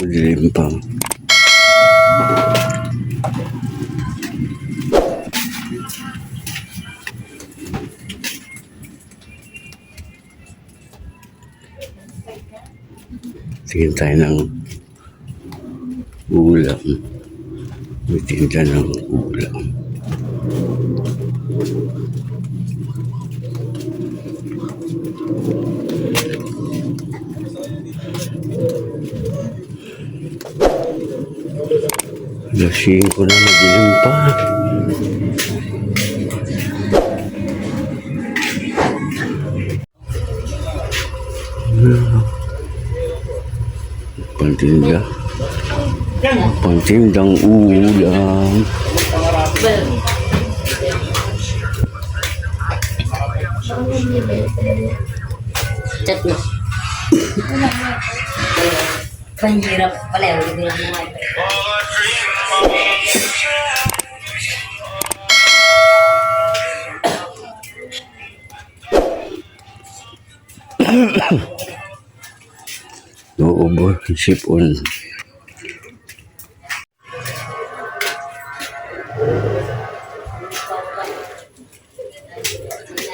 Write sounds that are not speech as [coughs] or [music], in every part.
Madilim pa. Tingin tayo ng ulam. May tinda ng ulam. Alas 5 na madilim pa. Pantinda. Pantindang ulam. Chat mo. Panghirap pala, hindi ko lang mga Noobo, sipon.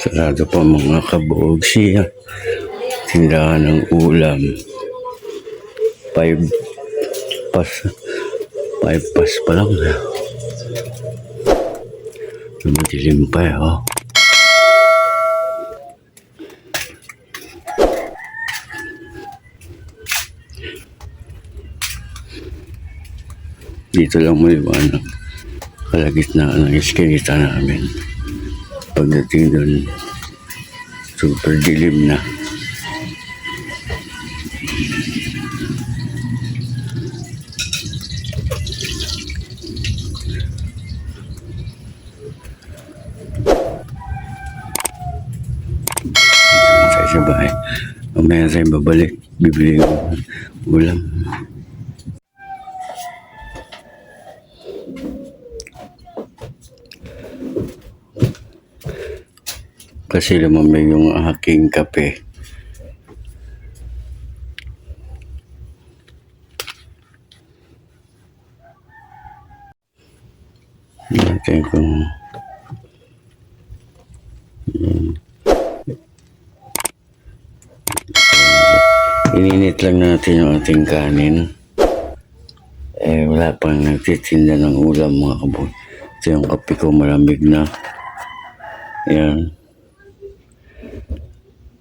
Sarado pa mga kabuog siya. Tindahan ng ulam. Five pas. Pas pa lang. Madilim pa eh, oh. Dito lang yung ano, kalagitnaan ng eskinita namin. Pagdating doon, super dilim na. Tayo sa bahay. Mamaya tayo babalik. Bibili ng ulam. Kasi lumamig yung aking kape. Natin kung Yan. Ininit lang natin yung ating kanin. Eh, wala pang nagtitinda ng ulam mga kaboy. Ito yung kape ko malamig na. Yan.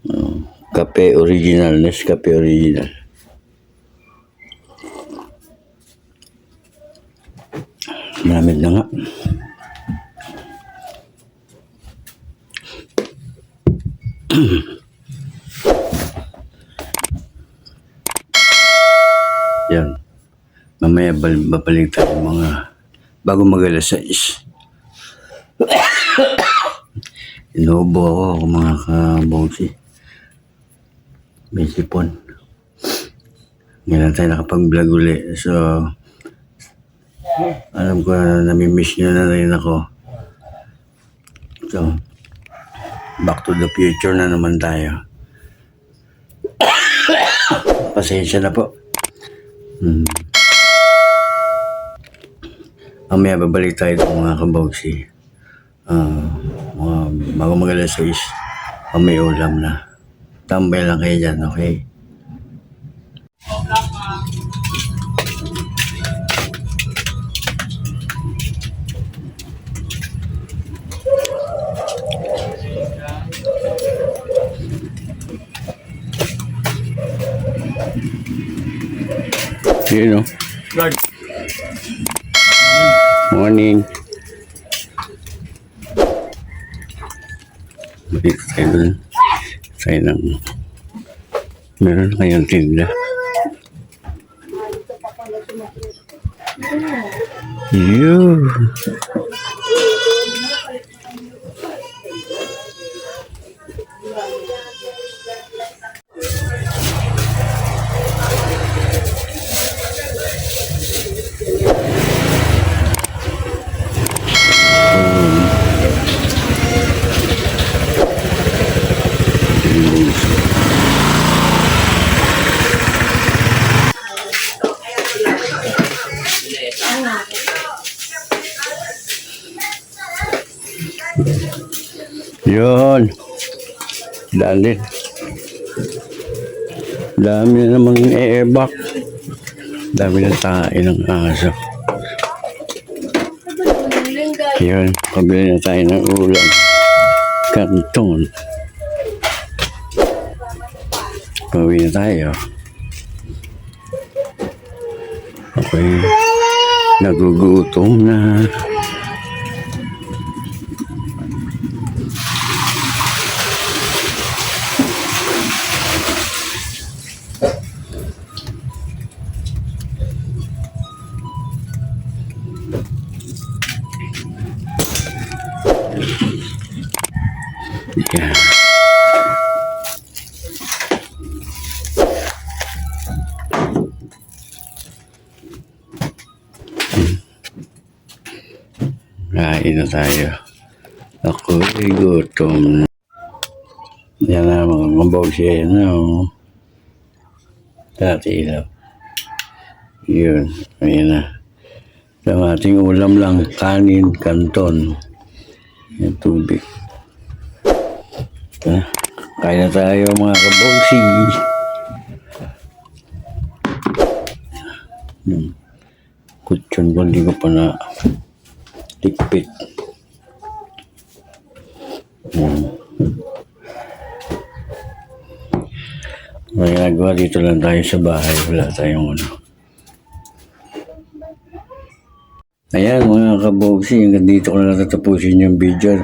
Oh, kape original, Nescafe original. Malamig na nga. Yan. [clears throat] Mamaya bal- babalik tayo mga bago mag alas 6. [coughs] Inubo ako mga kabongsi. May sipon. Ngayon tayo nakapag-vlog uli. So, alam ko na namimiss nyo na rin ako. So, back to the future na naman tayo. [coughs] Pasensya na po. Hmm. Mamaya babalik tayo ng mga kabogsi. Ah, mga bago mag alas 6, ah, may ulam na. Tambay lang kayo dyan, okay? Yun o. Morning. Balik tayo dun. Tayo ng... Meron kayong tinda. Yun. Yun. Dali. Dami na namang e-evac. Dami na tayo ng aso. Yun, pabili na tayo ng ulam. Kanton. Pauwi na tayo. Okay. Nagugutom na. Yeah. Kain na tayo. Ako ay gutom. Yan na mga kumbaw siya na. Oh. Dati ilaw. Yun. Ayan na. Ang ating ulam lang, kanin, kanton. Yung tubig. Ah, Kain na tayo mga kabogsi. Hmm. Kutsyon ko, hindi ko pa na tikpit. Hmm. May ginagawa dito lang tayo sa bahay. Wala tayong ano. Ayan mga kabogsi, hanggang dito ko na natatapusin yung video.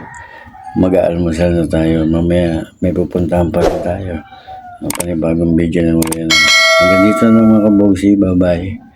Mag-aalmusal na tayo. Mamaya may pupuntahan pa tayo. Ang panibagong video na muli na. Hanggang dito na mga kabogsi. Bye-bye.